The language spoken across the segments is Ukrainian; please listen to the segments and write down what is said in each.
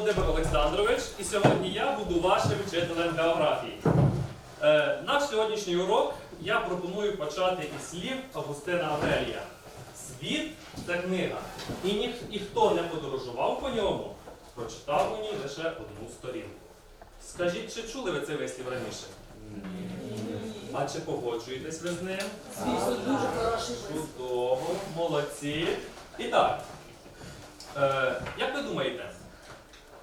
Володимир Олександрович, і сьогодні я буду вашим вчителем географії. Е, наш сьогоднішній урок я пропоную почати із слів Августина Аврелія. Світ це книга. І ніхто не подорожував по ньому, прочитав у ній лише одну сторінку. Скажіть, чи чули ви цей вислів раніше? А чи погоджуєтесь ви з ним? Звісно, дуже хороший. Чудово, молодці. І так, е, як ви думаєте,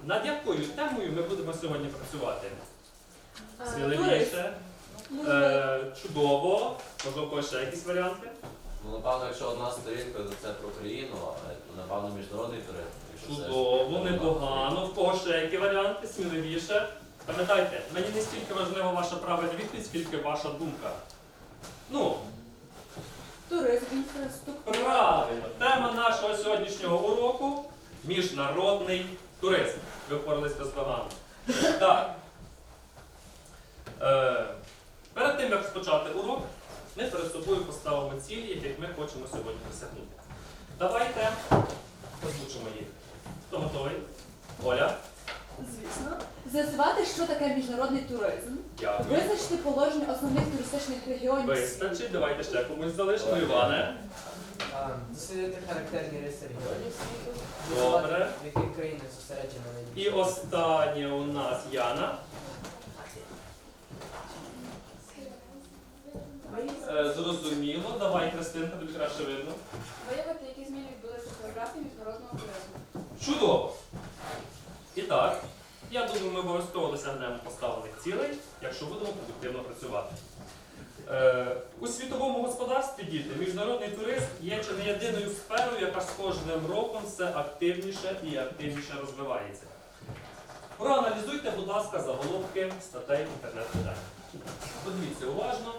над якою темою ми будемо сьогодні працювати? Сміливіше, е, чудово, можливо, когось ще якісь варіанти? Ну, напевно, якщо одна сторінка, то це про країну, а то, напевно, міжнародний туризм. якщо Чудово, непогано. В кого ще які варіанти? Сміливіше. Пам'ятайте, мені не стільки важлива ваша правильна відповідь, скільки ваша думка. Ну, Туризм, інфраструктура. Правильно. Тема нашого сьогоднішнього уроку міжнародний туризм. Ви впорались бездоганно. Так. Е, перед тим, як розпочати урок, ми перед собою поставимо цілі, яких ми хочемо сьогодні досягнути. Давайте озвучимо їх. Хто готовий? Оля, Звісно. З'ясувати, що таке міжнародний туризм. дякую. Визначити положення основних туристичних регіонів. Вистачить, давайте ще комусь залишимо. Іване. Дослідити характерні риси регіонів світу. Добре. В яких країнах зосереджено І найбільше. останнє у нас Яна. Е, Зрозуміло, давай, Христинка, тобі краще видно. Виявити, які зміни відбулися в географії міжнародного туризму. Чудово! І так, я думаю, ми обов'язково досягнемо поставлених цілей, якщо будемо продуктивно працювати. Е, у світовому господарстві діти міжнародний туризм є чи не єдиною сферою, яка з кожним роком все активніше і активніше розвивається. Проаналізуйте, будь ласка, заголовки статей інтернет-видань. Подивіться уважно.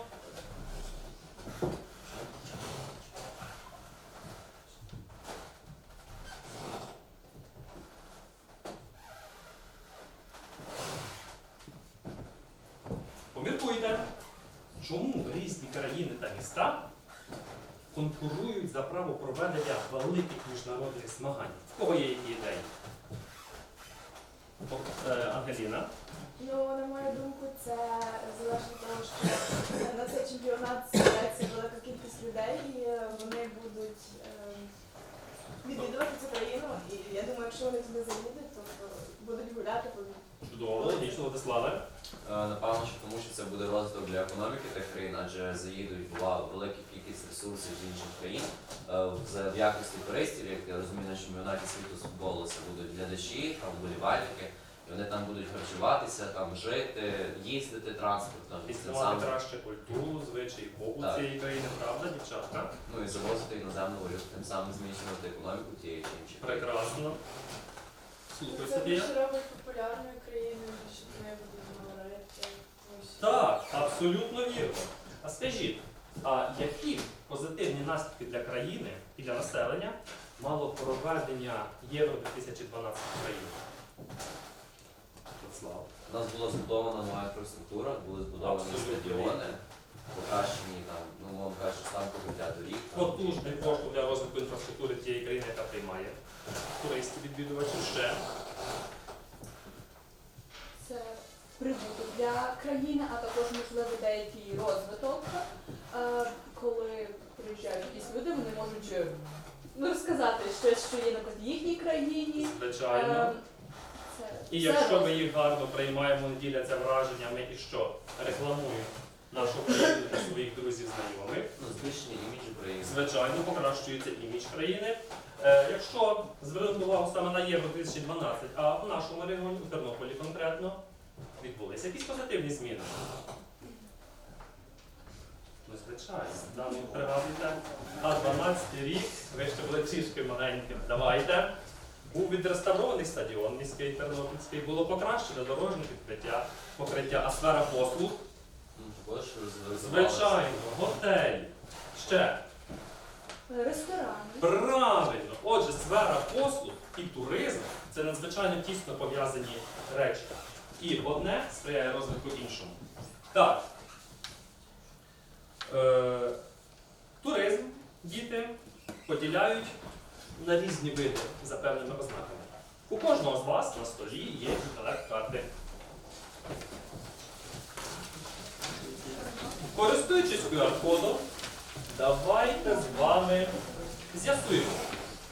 Поміркуйте, чому різні країни та міста конкурують за право проведення великих міжнародних змагань. В кого є які ідеї? О, е, Ангеліна. Ну, на мою думку, це залежить від того, що на цей чемпіонат збирається велика кількість людей, і е, вони будуть е, відвідувати цю країну. І я думаю, якщо вони туди заїдуть, то будуть гуляти по Чудово, логічно, Владиславе. Е, Напевно, що тому що це буде розвиток для економіки тих країн, адже заїдуть була велика кількість ресурсів з інших країн. Е, В якості туристів, як я розумію, на чемпіонаті світу з футболу це будуть глядачі, там вболівальники, і вони там будуть харчуватися, там жити, їздити транспортом. Самим, краще культуру, звичаї, побут цієї країни, правда, дівчатка? ну і завозити іноземну валюту, тим самим зміцнювати економіку тієї чи іншої. Прекрасно. Слухай собі. більше робить популярною країною, що вони будуть говорити. ось. Так, абсолютно вірно. А скажіть, а які позитивні наслідки для країни і для населення мало проведення Євро 2012 в Україні? Владислав. У нас була збудована нова інфраструктура, були збудовані Абсолютно стадіони, покращені там, ну мовно кажучи, стан покриття доріг. там. Потужний поштовх для розвитку інфраструктури тієї країни, яка приймає туристів відвідувачів ще. Прибуток для країни, а також можливо деякий розвиток. Е, Коли приїжджають якісь люди, вони можуть е, ну, розказати щось, що є наприклад, в їхній країні. Звичайно. Е, Це І якщо ми їх гарно приймаємо, вони діляться враженнями і що? Рекламують нашу країну для своїх друзів знайомих. Ну, збільшення іміджу країни. Звичайно, покращується імідж країни. Е, якщо звернути увагу саме на Євро 2012, а в нашому регіоні, у Тернополі конкретно, відбулися якісь позитивні зміни. Ну, звичайно, да, ну, пригадуйте, а 12 рік, ви ще були трішки маленьким. Давайте. Був відреставрований стадіон міський Тернопільський, було покращено дорожнє підкриття, покриття, а сфера послуг. Звичайно, готель. Ще. Ресторани. Правильно. Отже, сфера послуг і туризм це надзвичайно тісно пов'язані речі. І одне сприяє розвитку іншому. Так. Е, туризм діти поділяють на різні види за певними ознаками. У кожного з вас на столі є інтелект карти. Користуючись QR-кодом, давайте з вами з'ясуємо,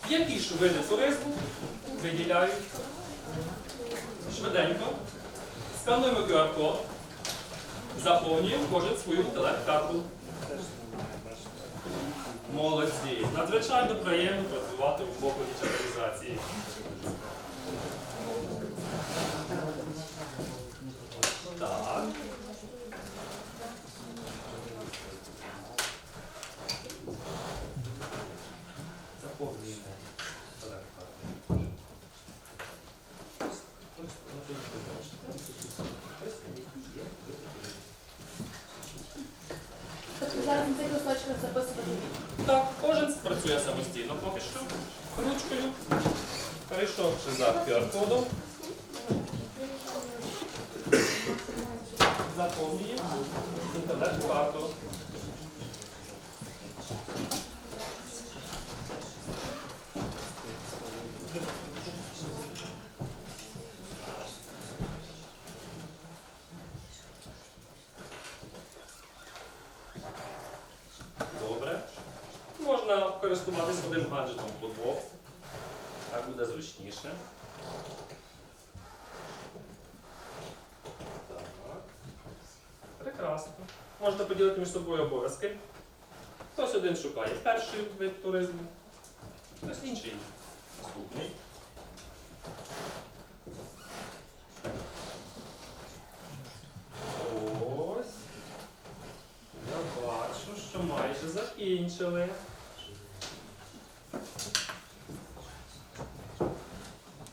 які ж види туризму виділяють швиденько. Скануємо QR-код, заповнюємо кожен свою інтелект-карту. Молодці. Надзвичайно приємно працювати в боку діджиталізації. Так. Заповнюємо інтелект-карту. Тобто зараз на цих листочках записувати. Так, кожен працює самостійно поки що. Ручкою. Перейшовши за QR-кодом. Заповнюємо інтернет-карту. Добре. Можна користуватись одним гаджетом по двох. Так буде зручніше. Так. Прекрасно. Можна поділити між собою обов'язки. Хтось один шукає перший вид туризму, хтось інший. Наступний. Ось. Я бачу, що майже закінчили.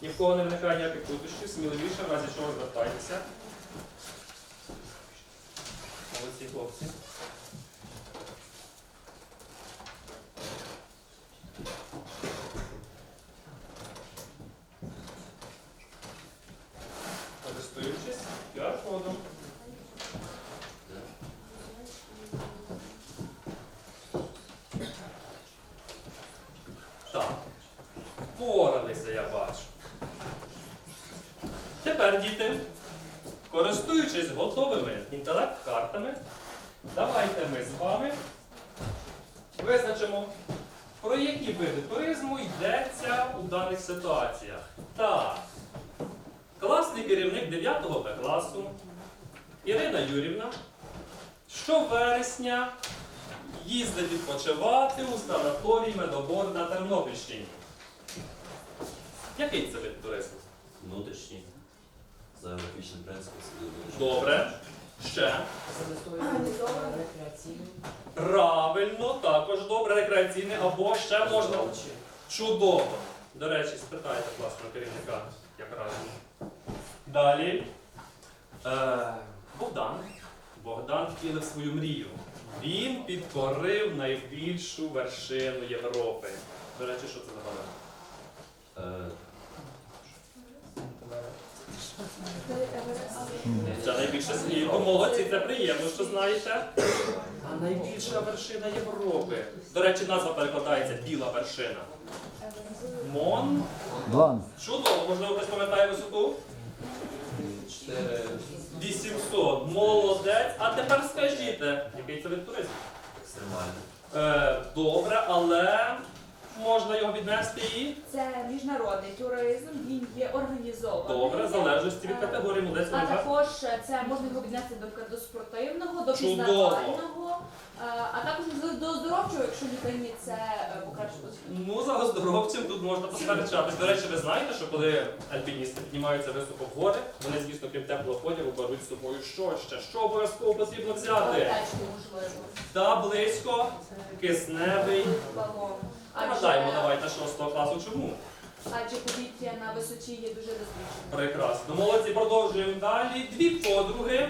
Ні в кого не виникає ніяких труднощів, сміливіше, в разі чого звертайтеся. Молодці хлопці. Користуючись QR-кодом. Так. Поралися, я бачу. Тепер, діти, користуючись готовими інтелект-картами, давайте ми з вами визначимо, про які види туризму йдеться у даних ситуаціях. Так, класний керівник 9 Б класу Ірина Юрівна щовересня їздить відпочивати у санаторій Медобор на Тернопільщині. Який це вид туризму? Внутрішній. Це дуже. Добре. Ще. Правильно, також добре, рекреаційне, або ще можна. Чудово. До речі, спитайте класного керівника, як разом. Далі. Е, Богдан. Богдан втілив свою мрію. Він підкорив найбільшу вершину Європи. До речі, що це за гора? Е, Найбільше світу. Молодці, це приємно, що знаєте. А найбільша вершина Європи. До речі, назва перекладається біла вершина. Мон. Блан. Чудово, можливо, хтось пам'ятає висоту? 800. Молодець. А тепер скажіть, який це вид туризму? Екстремальний. Е, добре, але можна його віднести і Це міжнародний туризм, він є організований. добре, в залежності від категорії молодець. А може. також це можна його віднести до, до спортивного, до Чудово. пізнавального, е, а також до, до оздоровчого, якщо людині це е, покращить. Ну, за оздоровцем тут можна посперечатись. До речі, ви знаєте, що коли альпіністи піднімаються високо в гори, вони, звісно, крім теплого одягу, беруть з собою що ще? Що обов'язково потрібно взяти? Аптечку, можливо, Та близько кисневий. балон. Нагадаємо, давайте 6 класу чому. адже повітря на висоті є дуже розрідженим. Прекрасно. Молодці, продовжуємо далі. Дві подруги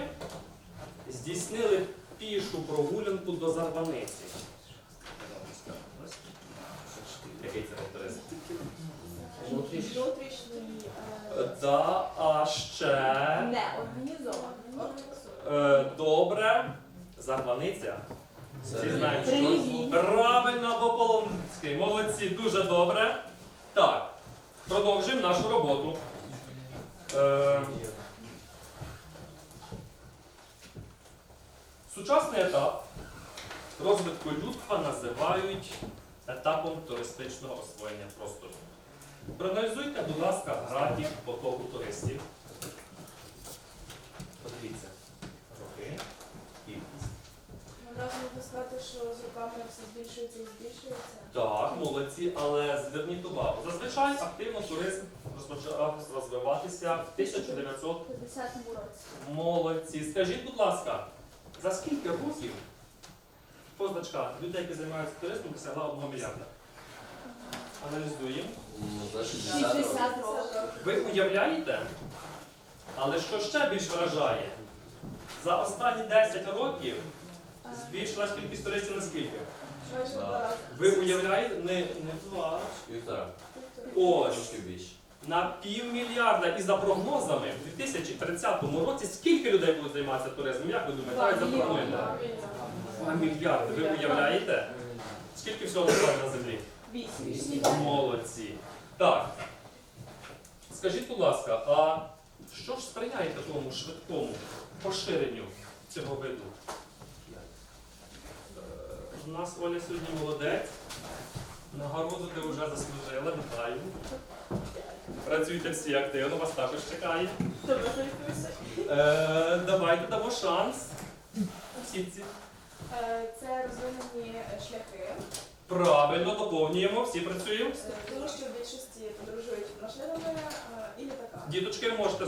здійснили пішу прогулянку до Зарваниці. Який це? Внутрішній. Е, Да, а ще Не організований. е, добре. Зарваниця. Всі знають, що Релігійний. правильно або Полонський. Молодці, дуже добре. Так. Продовжуємо нашу роботу. Е, Сучасний етап розвитку людства називають етапом туристичного освоєння простору. Проаналізуйте, будь ласка, графік потоку туристів. Подивіться. Роки. Кількість. Одразу що з роками все збільшується і збільшується. Так, молодці, але зверніть увагу. Зазвичай активно туризм розпочав розвиватися в 1900 В 50-му році. молодці. Скажіть, будь ласка, за скільки років позначка людей, які займаються туризмом, досягла 1 мільярда? Аналізуємо. Ну, за 60 років. 60 років. Ви уявляєте? Але що ще більш вражає? За останні 10 років збільшилась кількість туристів наскільки? Ви уявляєте? Не, не два. Півтора. Ось. Трошки більше. На півмільярда і за прогнозами в 2030 році скільки людей будуть займатися туризмом? Як ви думаєте? Давайте запрогнозуємо. Два мільярди. Ви уявляєте? Скільки всього насправді на землі? Вісім. Молодці. Так. Скажіть, будь ласка, а що ж сприяє такому швидкому поширенню цього виду? У нас Оля сьогодні молодець. Нагороду ти вже заслужила, вітаю. Працюйте всі активно, вас також чекає. Е, давайте дамо шанс. Всі ці. Е, Це розвинені шляхи, Правильно, доповнюємо, всі працюємо. е, тому що в більшості подорожують машинами е, і літаками. Діточки, можете